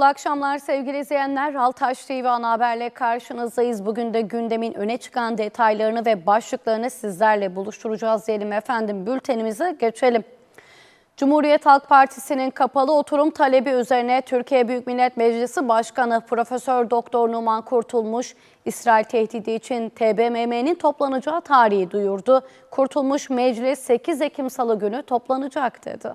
Mutlu akşamlar sevgili izleyenler. Altaş TV ana haberle karşınızdayız. Bugün de gündemin öne çıkan detaylarını ve başlıklarını sizlerle buluşturacağız diyelim efendim. Bültenimize geçelim. Cumhuriyet Halk Partisi'nin kapalı oturum talebi üzerine Türkiye Büyük Millet Meclisi Başkanı Profesör Doktor Numan Kurtulmuş, İsrail tehdidi için TBMM'nin toplanacağı tarihi duyurdu. Kurtulmuş meclis 8 Ekim Salı günü toplanacak dedi.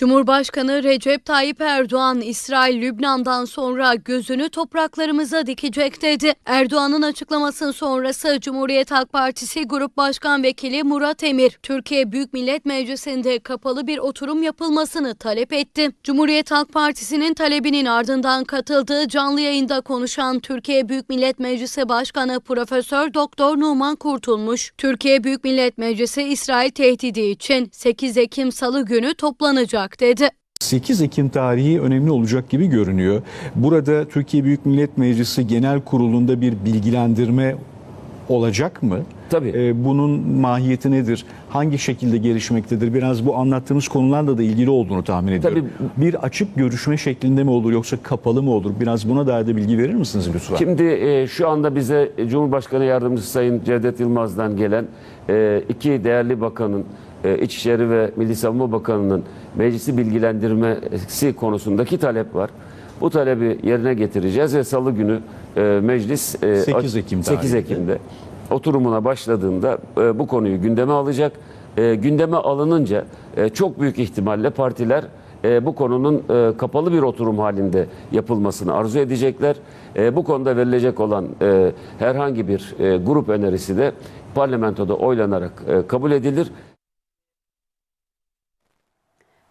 Cumhurbaşkanı Recep Tayyip Erdoğan, İsrail Lübnan'dan sonra gözünü topraklarımıza dikecek dedi. Erdoğan'ın açıklamasının sonrası Cumhuriyet Halk Partisi Grup Başkan Vekili Murat Emir, Türkiye Büyük Millet Meclisi'nde kapalı bir oturum yapılmasını talep etti. Cumhuriyet Halk Partisi'nin talebinin ardından katıldığı canlı yayında konuşan Türkiye Büyük Millet Meclisi Başkanı Profesör Doktor Numan Kurtulmuş, Türkiye Büyük Millet Meclisi İsrail tehdidi için 8 Ekim Salı günü toplanacak dedi. 8 Ekim tarihi önemli olacak gibi görünüyor. Burada Türkiye Büyük Millet Meclisi Genel Kurulu'nda bir bilgilendirme olacak mı? Tabii. Ee, bunun mahiyeti nedir? Hangi şekilde gelişmektedir? Biraz bu anlattığımız konularla da ilgili olduğunu tahmin ediyorum. Bir açık görüşme şeklinde mi olur yoksa kapalı mı olur? Biraz buna dair de bilgi verir misiniz lütfen? Şimdi e, şu anda bize Cumhurbaşkanı Yardımcısı Sayın Cevdet Yılmaz'dan gelen e, iki değerli bakanın İçişleri ve Milli Savunma Bakanı'nın meclisi bilgilendirmesi konusundaki talep var. Bu talebi yerine getireceğiz ve salı günü e, meclis e, 8 Ekim 8 tarihinde. Ekim'de oturumuna başladığında e, bu konuyu gündeme alacak. E, gündeme alınınca e, çok büyük ihtimalle partiler e, bu konunun e, kapalı bir oturum halinde yapılmasını arzu edecekler. E, bu konuda verilecek olan e, herhangi bir e, grup önerisi de parlamentoda oylanarak e, kabul edilir.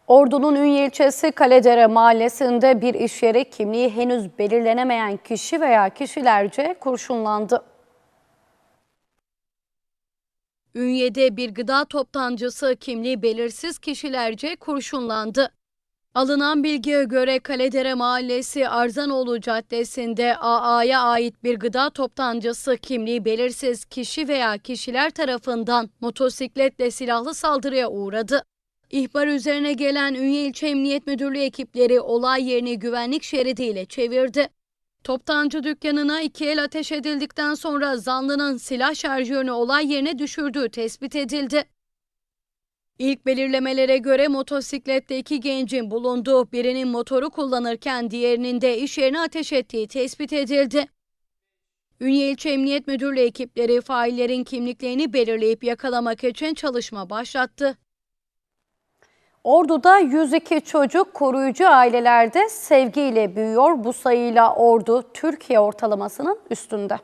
Ordu'nun Ünye ilçesi Kaledere mahallesinde bir iş yeri kimliği henüz belirlenemeyen kişi veya kişilerce kurşunlandı. Ünye'de bir gıda toptancısı kimliği belirsiz kişilerce kurşunlandı. Alınan bilgiye göre Kaledere Mahallesi Arzanoğlu Caddesi'nde AA'ya ait bir gıda toptancısı kimliği belirsiz kişi veya kişiler tarafından motosikletle silahlı saldırıya uğradı. İhbar üzerine gelen Ünye İlçe Emniyet Müdürlüğü ekipleri olay yerini güvenlik şeridiyle çevirdi. Toptancı dükkanına iki el ateş edildikten sonra zanlının silah şarjörünü olay yerine düşürdüğü tespit edildi. İlk belirlemelere göre motosiklette iki gencin bulunduğu birinin motoru kullanırken diğerinin de iş yerine ateş ettiği tespit edildi. Ünye İlçe Emniyet Müdürlüğü ekipleri faillerin kimliklerini belirleyip yakalamak için çalışma başlattı. Ordu'da 102 çocuk koruyucu ailelerde sevgiyle büyüyor. Bu sayıyla Ordu Türkiye ortalamasının üstünde.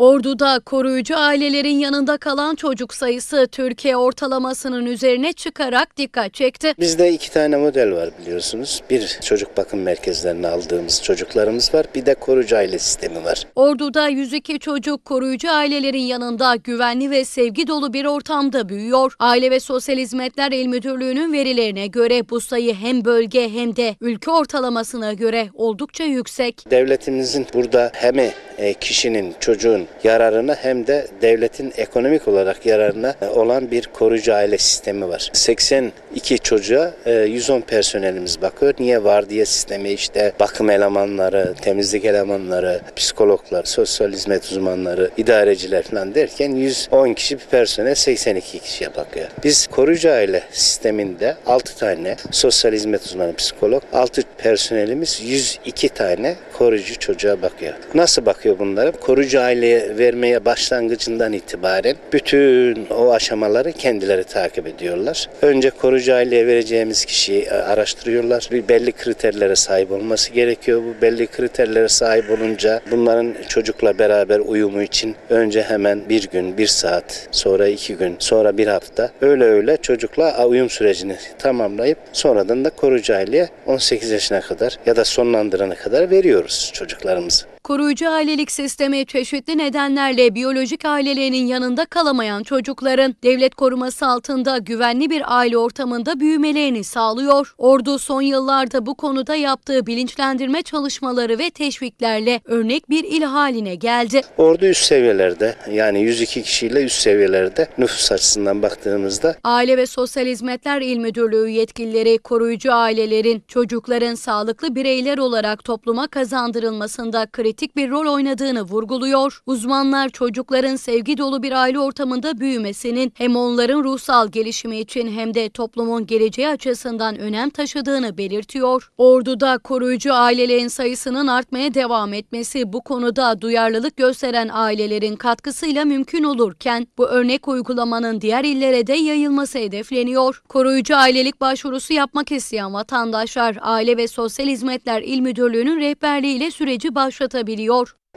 Ordu'da koruyucu ailelerin yanında kalan çocuk sayısı Türkiye ortalamasının üzerine çıkarak dikkat çekti. Bizde iki tane model var biliyorsunuz. Bir çocuk bakım merkezlerine aldığımız çocuklarımız var. Bir de koruyucu aile sistemi var. Ordu'da 102 çocuk koruyucu ailelerin yanında güvenli ve sevgi dolu bir ortamda büyüyor. Aile ve Sosyal Hizmetler İl Müdürlüğü'nün verilerine göre bu sayı hem bölge hem de ülke ortalamasına göre oldukça yüksek. Devletimizin burada hem e, kişinin, çocuğun yararına hem de devletin ekonomik olarak yararına e, olan bir koruyucu aile sistemi var. 82 çocuğa e, 110 personelimiz bakıyor. Niye var diye sistemi işte bakım elemanları, temizlik elemanları, psikologlar, sosyal hizmet uzmanları, idareciler falan derken 110 kişi bir personel 82 kişiye bakıyor. Biz koruyucu aile sisteminde 6 tane sosyal hizmet uzmanı, psikolog, 6 personelimiz 102 tane koruyucu çocuğa bakıyor. Nasıl bakıyor bunlara? Koruyucu aileye vermeye başlangıcından itibaren bütün o aşamaları kendileri takip ediyorlar. Önce koruyucu aileye vereceğimiz kişiyi e, araştırıyorlar. Bir belli kriterlere sahip olması gerekiyor. Bu belli kriterlere sahip olunca bunların çocukla beraber uyumu için önce hemen bir gün, bir saat, sonra iki gün, sonra bir hafta öyle öyle çocukla uyum sürecini tamamlayıp sonradan da koruyucu aileye 18 yaşına kadar ya da sonlandırana kadar veriyoruz çocuklarımızı. Koruyucu ailelik sistemi çeşitli nedenlerle biyolojik ailelerinin yanında kalamayan çocukların devlet koruması altında güvenli bir aile ortamında büyümelerini sağlıyor. Ordu son yıllarda bu konuda yaptığı bilinçlendirme çalışmaları ve teşviklerle örnek bir il haline geldi. Ordu üst seviyelerde yani 102 kişiyle üst seviyelerde nüfus açısından baktığımızda Aile ve Sosyal Hizmetler İl Müdürlüğü yetkilileri koruyucu ailelerin çocukların sağlıklı bireyler olarak topluma kazandırılmasında kritik bir rol oynadığını vurguluyor. Uzmanlar çocukların sevgi dolu bir aile ortamında büyümesinin hem onların ruhsal gelişimi için hem de toplumun geleceği açısından önem taşıdığını belirtiyor. Ordu'da koruyucu ailelerin sayısının artmaya devam etmesi bu konuda duyarlılık gösteren ailelerin katkısıyla mümkün olurken bu örnek uygulamanın diğer illere de yayılması hedefleniyor. Koruyucu ailelik başvurusu yapmak isteyen vatandaşlar Aile ve Sosyal Hizmetler İl Müdürlüğü'nün rehberliğiyle süreci başlatabiliyor.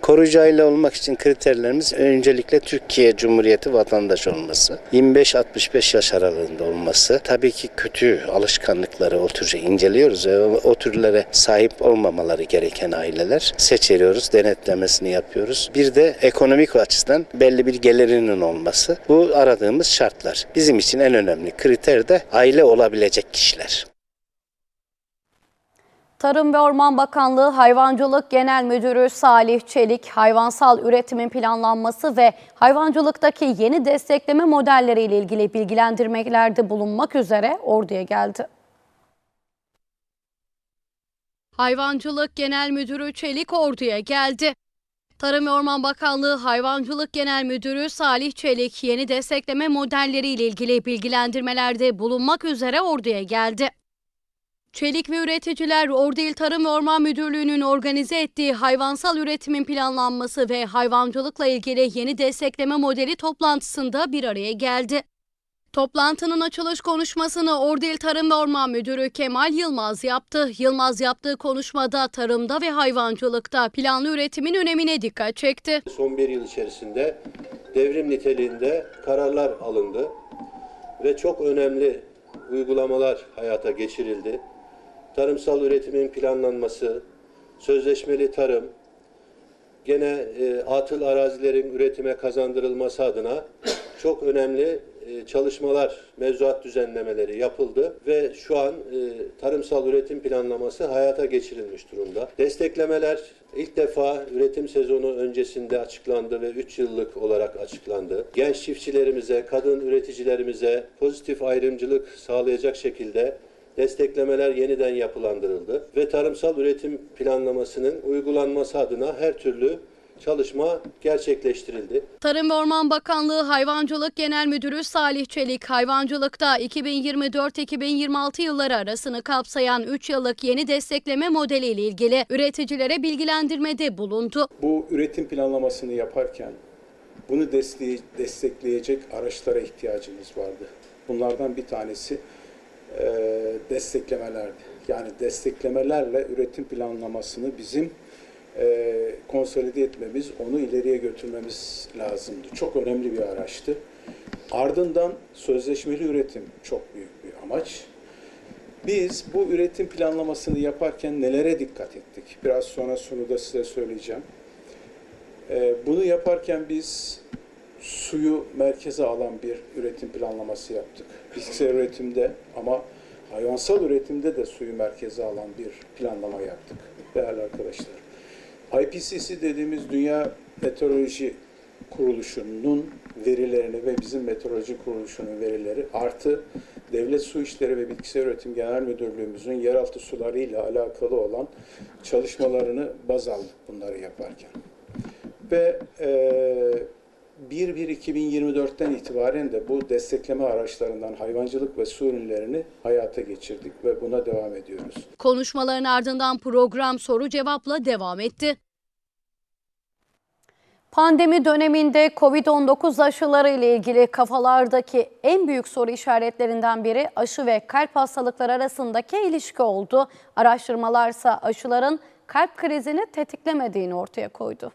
Koruyucu aile olmak için kriterlerimiz öncelikle Türkiye Cumhuriyeti vatandaşı olması, 25-65 yaş aralığında olması, tabii ki kötü alışkanlıkları o türce inceliyoruz o türlere sahip olmamaları gereken aileler seçiyoruz, denetlemesini yapıyoruz. Bir de ekonomik açıdan belli bir gelirinin olması. Bu aradığımız şartlar. Bizim için en önemli kriter de aile olabilecek kişiler. Tarım ve Orman Bakanlığı Hayvancılık Genel Müdürü Salih Çelik, hayvansal üretimin planlanması ve hayvancılıktaki yeni destekleme modelleriyle ilgili bilgilendirmelerde bulunmak üzere orduya geldi. Hayvancılık Genel Müdürü Çelik orduya geldi. Tarım ve Orman Bakanlığı Hayvancılık Genel Müdürü Salih Çelik yeni destekleme modelleriyle ilgili bilgilendirmelerde bulunmak üzere orduya geldi. Çelik ve üreticiler Ordu İl Tarım ve Orman Müdürlüğü'nün organize ettiği hayvansal üretimin planlanması ve hayvancılıkla ilgili yeni destekleme modeli toplantısında bir araya geldi. Toplantının açılış konuşmasını Ordu İl Tarım ve Orman Müdürü Kemal Yılmaz yaptı. Yılmaz yaptığı konuşmada tarımda ve hayvancılıkta planlı üretimin önemine dikkat çekti. Son bir yıl içerisinde devrim niteliğinde kararlar alındı ve çok önemli uygulamalar hayata geçirildi. Tarımsal üretimin planlanması, sözleşmeli tarım, gene e, atıl arazilerin üretime kazandırılması adına çok önemli e, çalışmalar, mevzuat düzenlemeleri yapıldı ve şu an e, tarımsal üretim planlaması hayata geçirilmiş durumda. Desteklemeler ilk defa üretim sezonu öncesinde açıklandı ve 3 yıllık olarak açıklandı. Genç çiftçilerimize, kadın üreticilerimize pozitif ayrımcılık sağlayacak şekilde desteklemeler yeniden yapılandırıldı ve tarımsal üretim planlamasının uygulanması adına her türlü çalışma gerçekleştirildi. Tarım ve Orman Bakanlığı Hayvancılık Genel Müdürü Salih Çelik, hayvancılıkta 2024-2026 yılları arasını kapsayan 3 yıllık yeni destekleme modeliyle ilgili üreticilere bilgilendirmede bulundu. Bu üretim planlamasını yaparken bunu destekleyecek araçlara ihtiyacımız vardı. Bunlardan bir tanesi e, desteklemelerdi. Yani desteklemelerle üretim planlamasını bizim e, konsolide etmemiz, onu ileriye götürmemiz lazımdı. Çok önemli bir araçtı. Ardından sözleşmeli üretim çok büyük bir amaç. Biz bu üretim planlamasını yaparken nelere dikkat ettik? Biraz sonra sunuda size söyleyeceğim. Ee, bunu yaparken biz suyu merkeze alan bir üretim planlaması yaptık. Bitkisel üretimde ama hayvansal üretimde de suyu merkeze alan bir planlama yaptık değerli arkadaşlar. IPCC dediğimiz Dünya Meteoroloji Kuruluşu'nun verilerini ve bizim meteoroloji kuruluşunun verileri artı Devlet Su İşleri ve Bitkisel Üretim Genel Müdürlüğümüzün yeraltı sularıyla alakalı olan çalışmalarını baz aldık bunları yaparken. Ve e, 1-1-2024'ten itibaren de bu destekleme araçlarından hayvancılık ve su ürünlerini hayata geçirdik ve buna devam ediyoruz. Konuşmaların ardından program soru cevapla devam etti. Pandemi döneminde Covid-19 aşıları ile ilgili kafalardaki en büyük soru işaretlerinden biri aşı ve kalp hastalıkları arasındaki ilişki oldu. Araştırmalarsa aşıların kalp krizini tetiklemediğini ortaya koydu.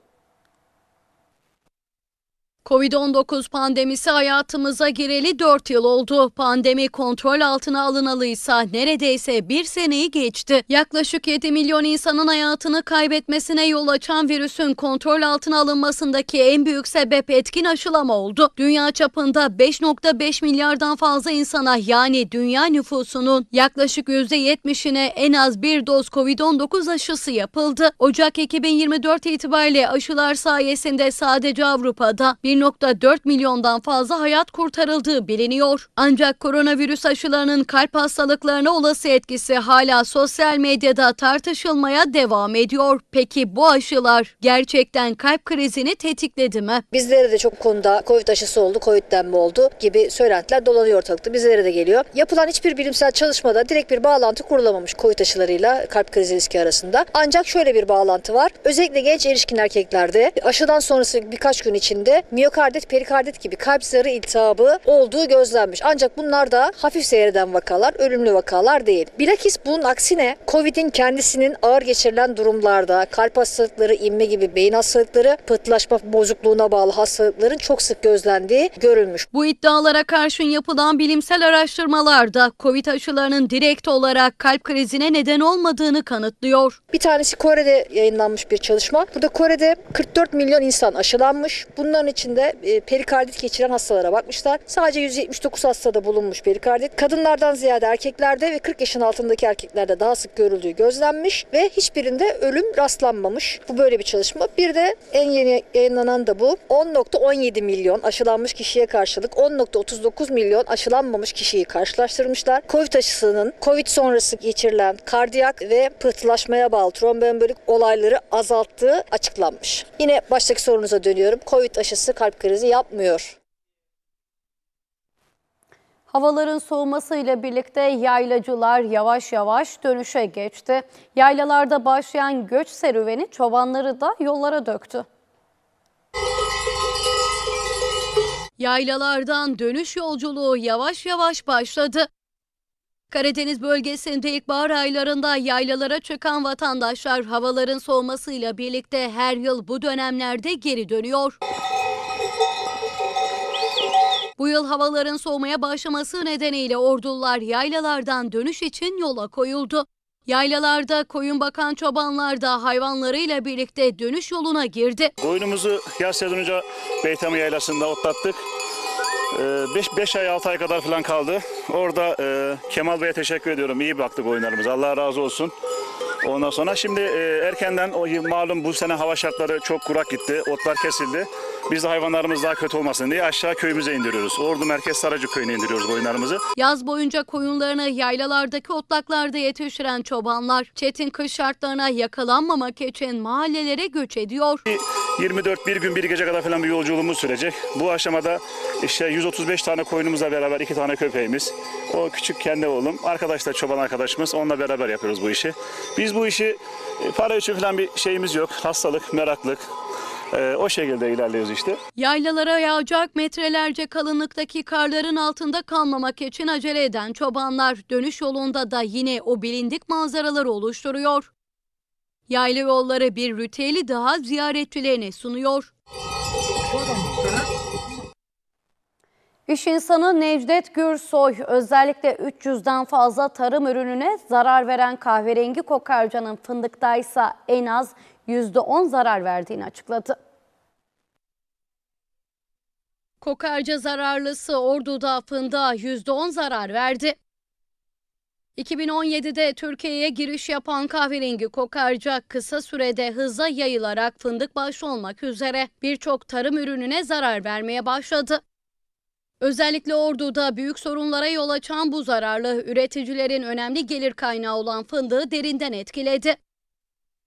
Covid-19 pandemisi hayatımıza gireli 4 yıl oldu. Pandemi kontrol altına alınalıysa neredeyse bir seneyi geçti. Yaklaşık 7 milyon insanın hayatını kaybetmesine yol açan virüsün kontrol altına alınmasındaki en büyük sebep etkin aşılama oldu. Dünya çapında 5.5 milyardan fazla insana yani dünya nüfusunun yaklaşık %70'ine en az bir doz Covid-19 aşısı yapıldı. Ocak 2024 itibariyle aşılar sayesinde sadece Avrupa'da 1.4 milyondan fazla hayat kurtarıldığı biliniyor. Ancak koronavirüs aşılarının kalp hastalıklarına olası etkisi hala sosyal medyada tartışılmaya devam ediyor. Peki bu aşılar gerçekten kalp krizini tetikledi mi? Bizlere de çok konuda Covid aşısı oldu, Covid'den mi oldu gibi söylentiler dolanıyor ortalıkta. Bizlere de geliyor. Yapılan hiçbir bilimsel çalışmada direkt bir bağlantı kurulamamış Covid aşılarıyla kalp krizi riski arasında. Ancak şöyle bir bağlantı var. Özellikle genç erişkin erkeklerde aşıdan sonrası birkaç gün içinde miyokardit, perikardit gibi kalp zarı iltihabı olduğu gözlenmiş. Ancak bunlar da hafif seyreden vakalar, ölümlü vakalar değil. Bilakis bunun aksine Covid'in kendisinin ağır geçirilen durumlarda kalp hastalıkları, inme gibi beyin hastalıkları, pıhtılaşma bozukluğuna bağlı hastalıkların çok sık gözlendiği görülmüş. Bu iddialara karşın yapılan bilimsel araştırmalarda Covid aşılarının direkt olarak kalp krizine neden olmadığını kanıtlıyor. Bir tanesi Kore'de yayınlanmış bir çalışma. Burada Kore'de 44 milyon insan aşılanmış. Bunların içinde e, perikardit geçiren hastalara bakmışlar. Sadece 179 hastada bulunmuş perikardit. Kadınlardan ziyade erkeklerde ve 40 yaşın altındaki erkeklerde daha sık görüldüğü gözlenmiş ve hiçbirinde ölüm rastlanmamış. Bu böyle bir çalışma. Bir de en yeni yayınlanan da bu. 10.17 milyon aşılanmış kişiye karşılık 10.39 milyon aşılanmamış kişiyi karşılaştırmışlar. Covid aşısının Covid sonrası geçirilen kardiyak ve pıhtılaşmaya bağlı tromboembolik olayları azalttığı açıklanmış. Yine baştaki sorunuza dönüyorum. Covid aşısı kalp krizi yapmıyor. Havaların soğumasıyla birlikte yaylacılar yavaş yavaş dönüşe geçti. Yaylalarda başlayan göç serüveni çobanları da yollara döktü. Yaylalardan dönüş yolculuğu yavaş yavaş başladı. Karadeniz bölgesinde ilkbahar aylarında yaylalara çıkan vatandaşlar havaların soğumasıyla birlikte her yıl bu dönemlerde geri dönüyor. Bu yıl havaların soğumaya başlaması nedeniyle ordular yaylalardan dönüş için yola koyuldu. Yaylalarda koyun bakan çobanlar da hayvanlarıyla birlikte dönüş yoluna girdi. Koyunumuzu yaz sezonunca Beytami Yaylası'nda otlattık. 5 ay 6 ay kadar falan kaldı. Orada e, Kemal Bey'e teşekkür ediyorum. İyi baktı koyunlarımıza. Allah razı olsun. Ondan sonra şimdi e, erkenden o yıl malum bu sene hava şartları çok kurak gitti. Otlar kesildi. Biz de hayvanlarımız daha kötü olmasın diye aşağı köyümüze indiriyoruz. Ordu Merkez Saracık köyüne indiriyoruz koyunlarımızı. Yaz boyunca koyunlarını yaylalardaki otlaklarda yetiştiren çobanlar çetin kış şartlarına yakalanmamak için mahallelere göç ediyor. 24 bir gün bir gece kadar falan bir yolculuğumuz sürecek. Bu aşamada işte 135 tane koyunumuzla beraber iki tane köpeğimiz. O küçük kendi oğlum. Arkadaş da çoban arkadaşımız. Onunla beraber yapıyoruz bu işi. Biz bu işi e, para için falan bir şeyimiz yok. Hastalık, meraklık. E, o şekilde ilerliyoruz işte. Yaylalara yağacak metrelerce kalınlıktaki karların altında kalmamak için acele eden çobanlar dönüş yolunda da yine o bilindik manzaraları oluşturuyor. Yayla yolları bir ritüeli daha ziyaretçilerine sunuyor. İş insanı Necdet Gürsoy özellikle 300'den fazla tarım ürününe zarar veren kahverengi kokarcanın fındıktaysa en az %10 zarar verdiğini açıkladı. Kokarca zararlısı Ordu'da fındığa %10 zarar verdi. 2017'de Türkiye'ye giriş yapan kahverengi kokarca kısa sürede hızla yayılarak fındık başta olmak üzere birçok tarım ürününe zarar vermeye başladı. Özellikle Ordu'da büyük sorunlara yol açan bu zararlı üreticilerin önemli gelir kaynağı olan fındığı derinden etkiledi.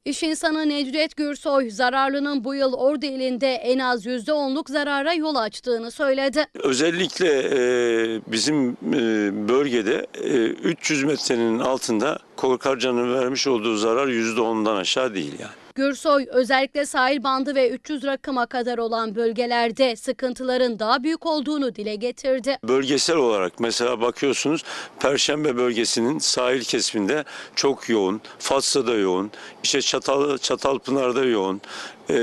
İş insanı Necdet Gürsoy zararlının bu yıl Ordu ilinde en az %10'luk zarara yol açtığını söyledi. Özellikle e, bizim e, bölgede e, 300 metrenin altında kokarcanın vermiş olduğu zarar %10'dan aşağı değil yani. Gürsoy özellikle sahil bandı ve 300 rakıma kadar olan bölgelerde sıkıntıların daha büyük olduğunu dile getirdi. Bölgesel olarak mesela bakıyorsunuz Perşembe bölgesinin sahil kesiminde çok yoğun, Fatsa'da yoğun, işte Çatal Çatalpınar'da yoğun. Ee,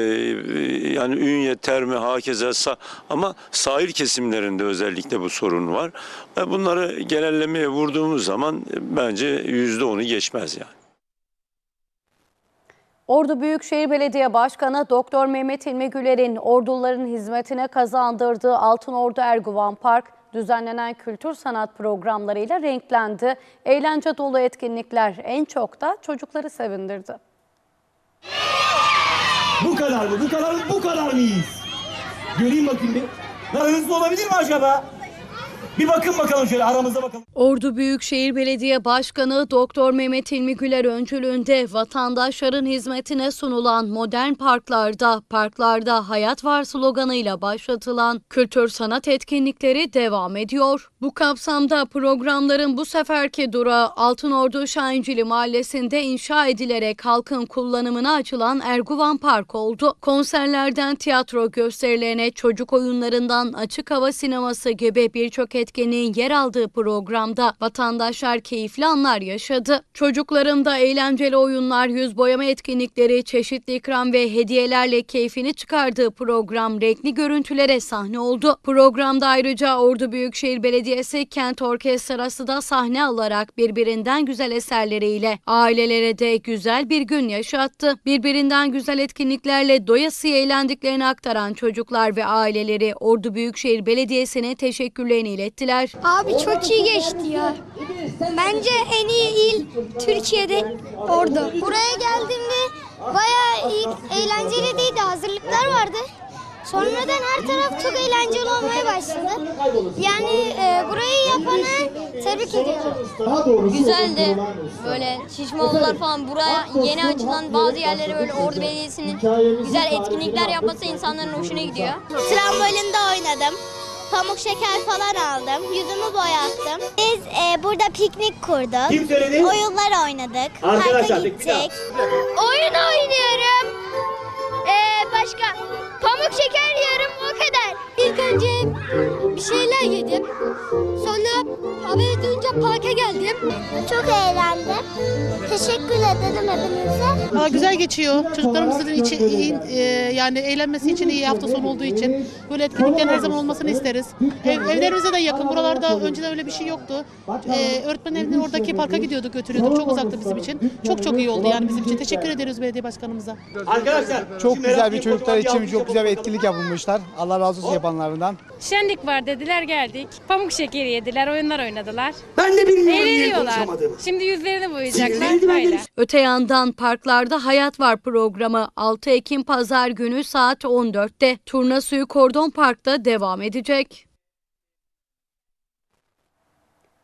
yani Ünye, Terme, Hakeza sa- ama sahil kesimlerinde özellikle bu sorun var. E, Bunları genellemeye vurduğumuz zaman bence yüzde onu geçmez yani. Ordu Büyükşehir Belediye Başkanı Doktor Mehmet İlmi Güler'in orduların hizmetine kazandırdığı Altınordu Erguvan Park düzenlenen kültür sanat programlarıyla renklendi. Eğlence dolu etkinlikler en çok da çocukları sevindirdi. Bu kadar mı? Bu kadar mı? Bu kadar mıyız? Göreyim bakayım bir. Daha hızlı olabilir mi acaba? Bir bakın bakalım şöyle aramızda bakalım. Ordu Büyükşehir Belediye Başkanı Doktor Mehmet İlmi Güler öncülüğünde vatandaşların hizmetine sunulan modern parklarda, parklarda hayat var sloganıyla başlatılan kültür sanat etkinlikleri devam ediyor. Bu kapsamda programların bu seferki durağı Altınordu Şahincili Mahallesi'nde inşa edilerek halkın kullanımına açılan Erguvan Park oldu. Konserlerden tiyatro gösterilerine, çocuk oyunlarından açık hava sineması gibi birçok etkinliğin yer aldığı programda vatandaşlar keyifli anlar yaşadı. Çocukların da eğlenceli oyunlar, yüz boyama etkinlikleri, çeşitli ikram ve hediyelerle keyfini çıkardığı program renkli görüntülere sahne oldu. Programda ayrıca Ordu Büyükşehir Belediyesi Kent Orkestrası da sahne alarak birbirinden güzel eserleriyle ailelere de güzel bir gün yaşattı. Birbirinden güzel etkinliklerle doyasıya eğlendiklerini aktaran çocuklar ve aileleri Ordu Büyükşehir Belediyesi'ne teşekkürlerini ilettiler. Abi çok iyi geçti ya. Bence en iyi il Türkiye'de orada. Buraya geldiğimde bayağı iyi, eğlenceliydi. Hazırlıklar vardı. Sonradan her taraf çok eğlenceli olmaya başladı. Yani e, burayı yapanı tebrik ediyorum. Güzeldi. Böyle şişmalılar falan. Buraya yeni açılan bazı yerlere böyle Ordu Belediyesi'nin güzel etkinlikler yapması insanların hoşuna gidiyor. Trambolinde oynadım. Pamuk şeker falan aldım. Yüzümü boyattım. Biz e, burada piknik kurduk. Kim söyledi? Oyunlar oynadık. Arkadaşlar, Parka gittik. Oyun oynuyorum. Ee, başka pamuk şeker yiyorum o kadar. İlk önce bir şeyler yedim. Sonra haber duyunca parka geldim. Çok eğlendim. Teşekkür ederim hepinize. Aa, güzel geçiyor. Çocuklarımızın için iyi, e, yani eğlenmesi için iyi hafta sonu olduğu için böyle etkinliklerin her zaman olmasını isteriz. Ev, evlerimize de yakın. Buralarda önceden öyle bir şey yoktu. E, öğretmen evinin oradaki parka gidiyorduk, götürüyorduk. Çok uzaktı bizim için. Çok çok iyi oldu yani bizim için. Teşekkür ederiz belediye başkanımıza. Arkadaşlar. Çok güzel bir çocuklar için çok güzel bir alkış etkinlik yapılmışlar. Allah razı olsun yapanlarından. Şenlik var dediler geldik. Pamuk şekeri yediler, oyunlar oynadılar. Ben de bilmiyorum niye Eğleniyorlar. konuşamadığımı. Şimdi yüzlerini boyayacaklar. Böyle. Öte yandan Parklarda Hayat Var programı 6 Ekim Pazar günü saat 14'te Turna Suyu Kordon Park'ta devam edecek.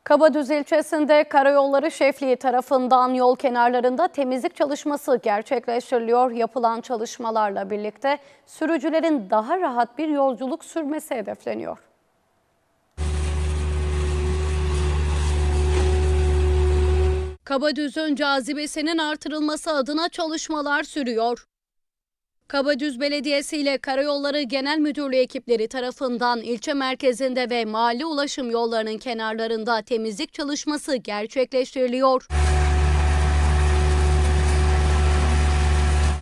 Kabadüz ilçesinde Karayolları Şefliği tarafından yol kenarlarında temizlik çalışması gerçekleştiriliyor. Yapılan çalışmalarla birlikte sürücülerin daha rahat bir yolculuk sürmesi hedefleniyor. Kabadüz'ün cazibesinin artırılması adına çalışmalar sürüyor. Kabadüz Belediyesi ile Karayolları Genel Müdürlüğü ekipleri tarafından ilçe merkezinde ve mahalle ulaşım yollarının kenarlarında temizlik çalışması gerçekleştiriliyor.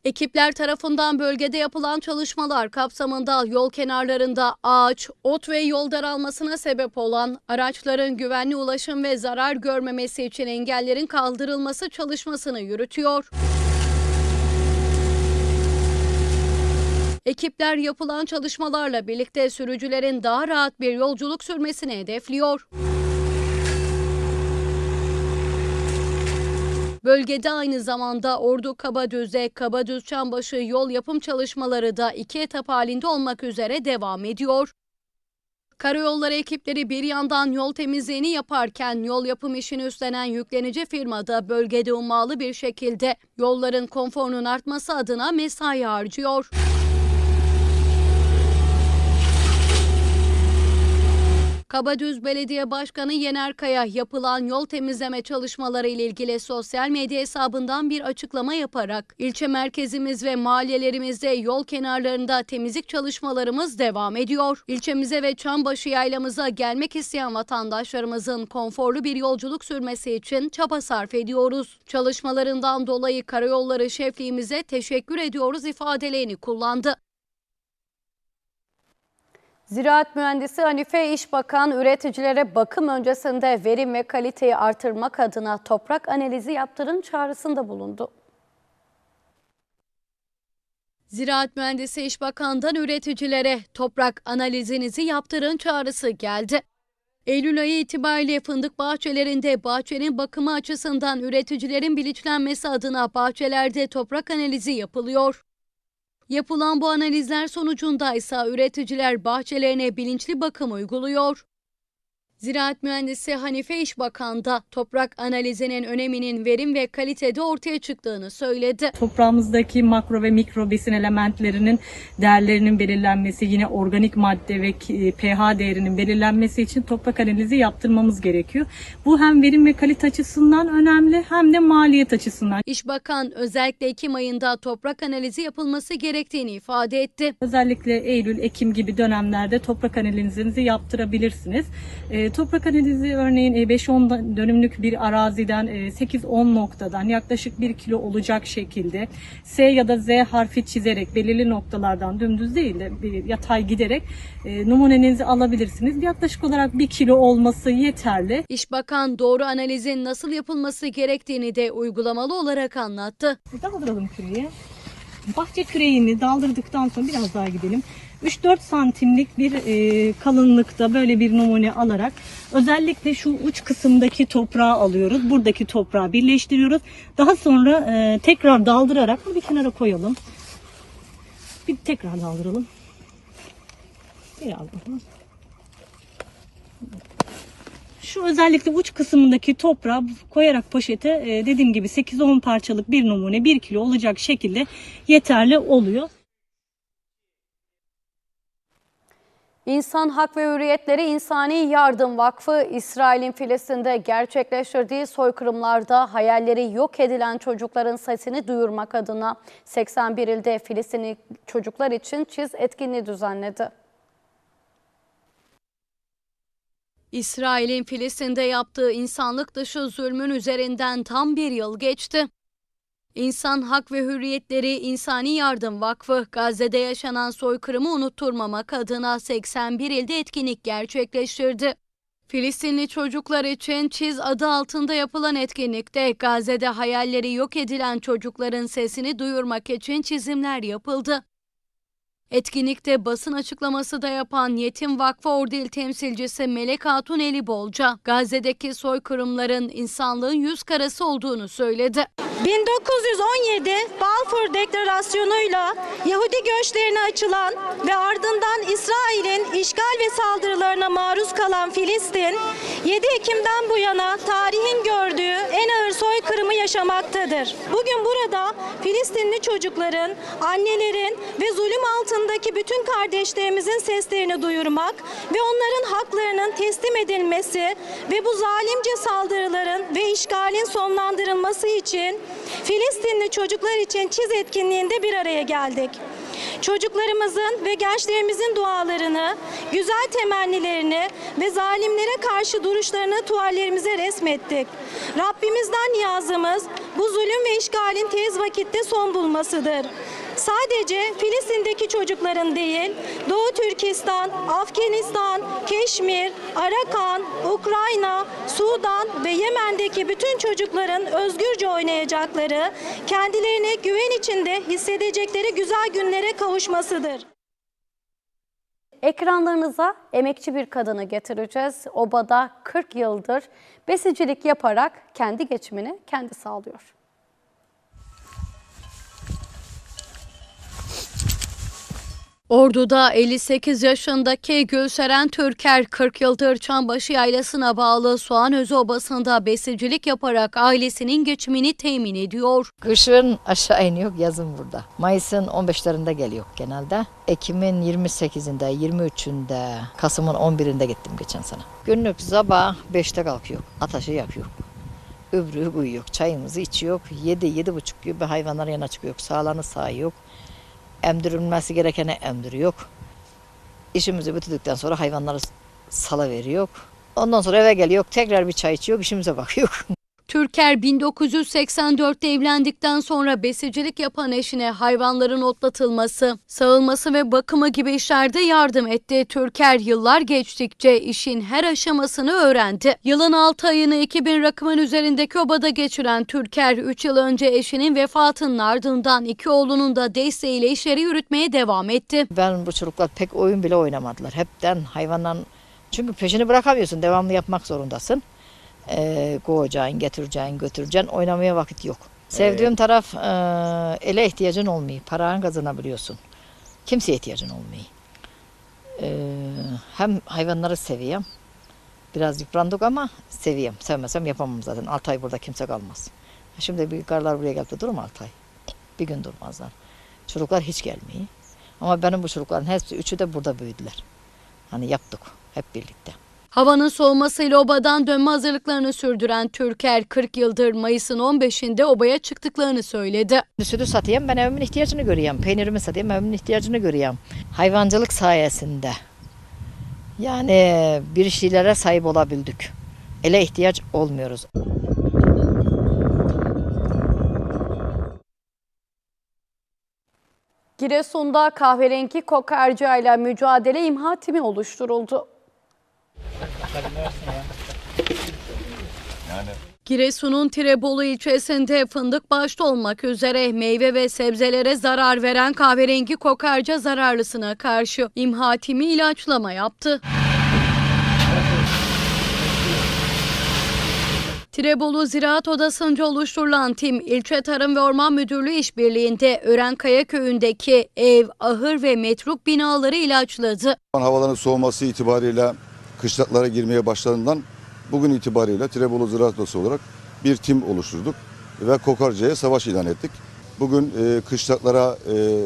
Ekipler tarafından bölgede yapılan çalışmalar kapsamında yol kenarlarında ağaç, ot ve yol daralmasına sebep olan araçların güvenli ulaşım ve zarar görmemesi için engellerin kaldırılması çalışmasını yürütüyor. Ekipler yapılan çalışmalarla birlikte sürücülerin daha rahat bir yolculuk sürmesini hedefliyor. Bölgede aynı zamanda Ordu Kabadüz'e Kabadüz Çambaşı yol yapım çalışmaları da iki etap halinde olmak üzere devam ediyor. Karayolları ekipleri bir yandan yol temizliğini yaparken yol yapım işini üstlenen yüklenici firma da bölgede ummalı bir şekilde yolların konforunun artması adına mesai harcıyor. Kabadüz Belediye Başkanı Yener Kaya yapılan yol temizleme çalışmaları ile ilgili sosyal medya hesabından bir açıklama yaparak ilçe merkezimiz ve mahallelerimizde yol kenarlarında temizlik çalışmalarımız devam ediyor. İlçemize ve Çambaşı yaylamıza gelmek isteyen vatandaşlarımızın konforlu bir yolculuk sürmesi için çaba sarf ediyoruz. Çalışmalarından dolayı karayolları şefliğimize teşekkür ediyoruz ifadelerini kullandı. Ziraat Mühendisi Hanife İşbakan üreticilere bakım öncesinde verim ve kaliteyi artırmak adına toprak analizi yaptırın çağrısında bulundu. Ziraat Mühendisi İşbakan'dan üreticilere toprak analizinizi yaptırın çağrısı geldi. Eylül ayı itibariyle fındık bahçelerinde bahçenin bakımı açısından üreticilerin bilinçlenmesi adına bahçelerde toprak analizi yapılıyor. Yapılan bu analizler sonucunda ise üreticiler bahçelerine bilinçli bakım uyguluyor. Ziraat Mühendisi Hanife İşbakan da toprak analizinin öneminin verim ve kalitede ortaya çıktığını söyledi. Toprağımızdaki makro ve mikro besin elementlerinin değerlerinin belirlenmesi, yine organik madde ve e, pH değerinin belirlenmesi için toprak analizi yaptırmamız gerekiyor. Bu hem verim ve kalite açısından önemli hem de maliyet açısından. İşbakan özellikle Ekim ayında toprak analizi yapılması gerektiğini ifade etti. Özellikle Eylül, Ekim gibi dönemlerde toprak analizinizi yaptırabilirsiniz. E, toprak analizi örneğin e, 5-10 dönümlük bir araziden e, 8-10 noktadan yaklaşık 1 kilo olacak şekilde S ya da Z harfi çizerek belirli noktalardan dümdüz değil de bir yatay giderek e, numunenizi alabilirsiniz. Yaklaşık olarak 1 kilo olması yeterli. İşbakan doğru analizin nasıl yapılması gerektiğini de uygulamalı olarak anlattı. Daldıralım küreği. Bahçe küreğini daldırdıktan sonra biraz daha gidelim. 3-4 santimlik bir e, kalınlıkta böyle bir numune alarak özellikle şu uç kısımdaki toprağı alıyoruz. Buradaki toprağı birleştiriyoruz. Daha sonra e, tekrar daldırarak bir kenara koyalım. Bir tekrar daldıralım. Biraz daha. Şu özellikle uç kısmındaki toprağı koyarak poşete e, dediğim gibi 8-10 parçalık bir numune 1 kilo olacak şekilde yeterli oluyor. İnsan Hak ve Hürriyetleri İnsani Yardım Vakfı, İsrail'in Filistin'de gerçekleştirdiği soykırımlarda hayalleri yok edilen çocukların sesini duyurmak adına 81 ilde Filistinli çocuklar için çiz etkinliği düzenledi. İsrail'in Filistin'de yaptığı insanlık dışı zulmün üzerinden tam bir yıl geçti. İnsan Hak ve Hürriyetleri İnsani Yardım Vakfı, Gazze'de yaşanan soykırımı unutturmamak adına 81 ilde etkinlik gerçekleştirdi. Filistinli çocuklar için Çiz adı altında yapılan etkinlikte Gazze'de hayalleri yok edilen çocukların sesini duyurmak için çizimler yapıldı. Etkinlikte basın açıklaması da yapan Yetim Vakfı Ordil temsilcisi Melek Hatun Elibolca, Gazze'deki soykırımların insanlığın yüz karası olduğunu söyledi. 1917 Balfour Deklarasyonu'yla Yahudi göçlerine açılan ve ardından İsrail'in işgal ve saldırılarına maruz kalan Filistin, 7 Ekim'den bu yana tarihin gördüğü en ağır soykırımı yaşamaktadır. Bugün burada Filistinli çocukların, annelerin ve zulüm altındaki bütün kardeşlerimizin seslerini duyurmak ve onların haklarının teslim edilmesi ve bu zalimce saldırıların ve işgalin sonlandırılması için Filistinli çocuklar için çiz etkinliğinde bir araya geldik. Çocuklarımızın ve gençlerimizin dualarını, güzel temennilerini ve zalimlere karşı duruşlarını tuvallerimize resmettik. Rabbimizden niyazımız bu zulüm ve işgalin tez vakitte son bulmasıdır. Sadece Filistin'deki çocukların değil, Doğu Türkistan, Afganistan, Keşmir, Arakan, Ukrayna, Sudan ve Yemen'deki bütün çocukların özgürce oynayacakları, kendilerini güven içinde hissedecekleri güzel günlere kavuşmasıdır. Ekranlarınıza emekçi bir kadını getireceğiz. Obada 40 yıldır besicilik yaparak kendi geçimini kendi sağlıyor. Ordu'da 58 yaşındaki Gülseren Türker 40 yıldır Çambaşı Yaylası'na bağlı Soğanözü Obası'nda besicilik yaparak ailesinin geçimini temin ediyor. Kışın aşağı iniyor, yazın burada. Mayıs'ın 15'lerinde geliyor genelde. Ekim'in 28'inde, 23'ünde, Kasım'ın 11'inde gittim geçen sene. Günlük sabah 5'te kalkıyor, ateşi yakıyor. Öbürü uyuyor, çayımızı içiyor. 7 buçuk gibi hayvanlar yana çıkıyor, sağlanı sağıyor. Emdirilmesi gerekeni emdiriyor. İşimizi bitirdikten sonra hayvanları sala veriyor. Ondan sonra eve geliyor, tekrar bir çay içiyor, işimize bakıyor. Türker 1984'te evlendikten sonra besicilik yapan eşine hayvanların otlatılması, sağılması ve bakımı gibi işlerde yardım etti. Türker yıllar geçtikçe işin her aşamasını öğrendi. Yılın 6 ayını 2000 rakımın üzerindeki obada geçiren Türker 3 yıl önce eşinin vefatının ardından iki oğlunun da desteğiyle işleri yürütmeye devam etti. Ben bu çocuklar pek oyun bile oynamadılar. Hepten hayvandan çünkü peşini bırakamıyorsun. Devamlı yapmak zorundasın. Ee, kovacaksın, getireceksin, götüreceksin. Oynamaya vakit yok. Sevdiğim taraf e, ele ihtiyacın olmuyor. Paran kazanabiliyorsun. Kimseye ihtiyacın olmuyor. Ee, hem hayvanları seviyorum. Biraz yıprandık ama seviyorum. Sevmesem yapamam zaten. 6 ay burada kimse kalmaz. Şimdi bir karlar buraya geldi durma 6 ay. Bir gün durmazlar. Çocuklar hiç gelmiyor. Ama benim bu çocukların hepsi üçü de burada büyüdüler. Hani yaptık hep birlikte. Havanın soğumasıyla obadan dönme hazırlıklarını sürdüren Türker 40 yıldır Mayıs'ın 15'inde obaya çıktıklarını söyledi. Sütü satayım ben evimin ihtiyacını görüyorum. Peynirimi satayım evimin ihtiyacını görüyorum. Hayvancılık sayesinde. Yani bir şeylere sahip olabildik. Ele ihtiyaç olmuyoruz. Giresun'da kahverengi kokarcayla mücadele imha timi oluşturuldu. Giresun'un Tirebolu ilçesinde fındık başta olmak üzere meyve ve sebzelere zarar veren kahverengi kokarca zararlısına karşı imha timi ilaçlama yaptı. Tirebolu Ziraat Odası'nca oluşturulan tim, ilçe Tarım ve Orman Müdürlüğü işbirliğinde Örenkaya köyündeki ev, ahır ve metruk binaları ilaçladı. Havaların soğuması itibariyle kışlaklara girmeye başladığından bugün itibariyle Tirebolu Ziraat Odası olarak bir tim oluşturduk ve kokarcaya savaş ilan ettik. Bugün e, kışlaklara e,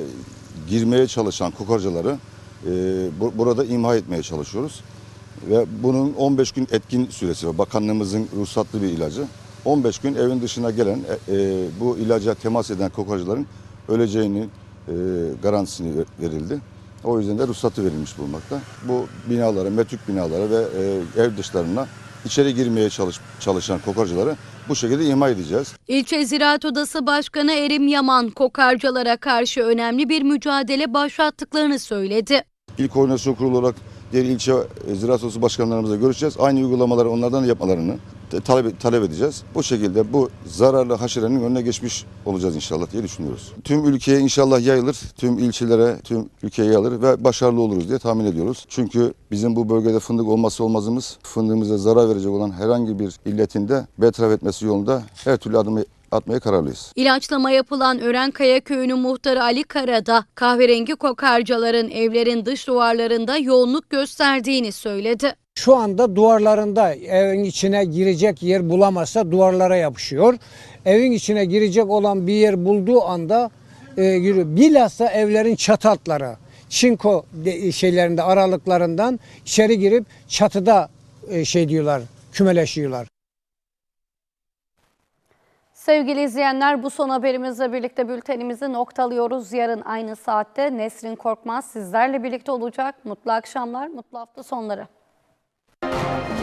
girmeye çalışan kokarcaları e, bu, burada imha etmeye çalışıyoruz. Ve bunun 15 gün etkin süresi var. Bakanlığımızın ruhsatlı bir ilacı. 15 gün evin dışına gelen e, e, bu ilaca temas eden kokarcaların öleceğini e, garantisini verildi. O yüzden de ruhsatı verilmiş bulunmakta. Bu binalara, metruk binalara ve e, ev dışlarına içeri girmeye çalış, çalışan kokarcaları bu şekilde imha edeceğiz. İlçe Ziraat Odası Başkanı Erim Yaman, kokarcalara karşı önemli bir mücadele başlattıklarını söyledi. İl Koordinasyon Kurulu olarak diğer ilçe e, Ziraat Odası başkanlarımızla görüşeceğiz. Aynı uygulamaları onlardan da yapmalarını talep, talep edeceğiz. Bu şekilde bu zararlı haşerenin önüne geçmiş olacağız inşallah diye düşünüyoruz. Tüm ülkeye inşallah yayılır, tüm ilçelere, tüm ülkeye yayılır ve başarılı oluruz diye tahmin ediyoruz. Çünkü bizim bu bölgede fındık olması olmazımız, fındığımıza zarar verecek olan herhangi bir illetin de bertaraf etmesi yolunda her türlü adımı atmaya kararlıyız. İlaçlama yapılan Örenkaya Köyü'nün muhtarı Ali Karada, kahverengi kokarcaların evlerin dış duvarlarında yoğunluk gösterdiğini söyledi. Şu anda duvarlarında evin içine girecek yer bulamazsa duvarlara yapışıyor. Evin içine girecek olan bir yer bulduğu anda e, giriyor. Bilhassa evlerin çatı çinko de- şeylerinde aralıklarından içeri girip çatıda e, şey diyorlar, kümeleşiyorlar. Sevgili izleyenler bu son haberimizle birlikte bültenimizi noktalıyoruz. Yarın aynı saatte Nesrin Korkmaz sizlerle birlikte olacak. Mutlu akşamlar, mutlu hafta sonları. Thank you.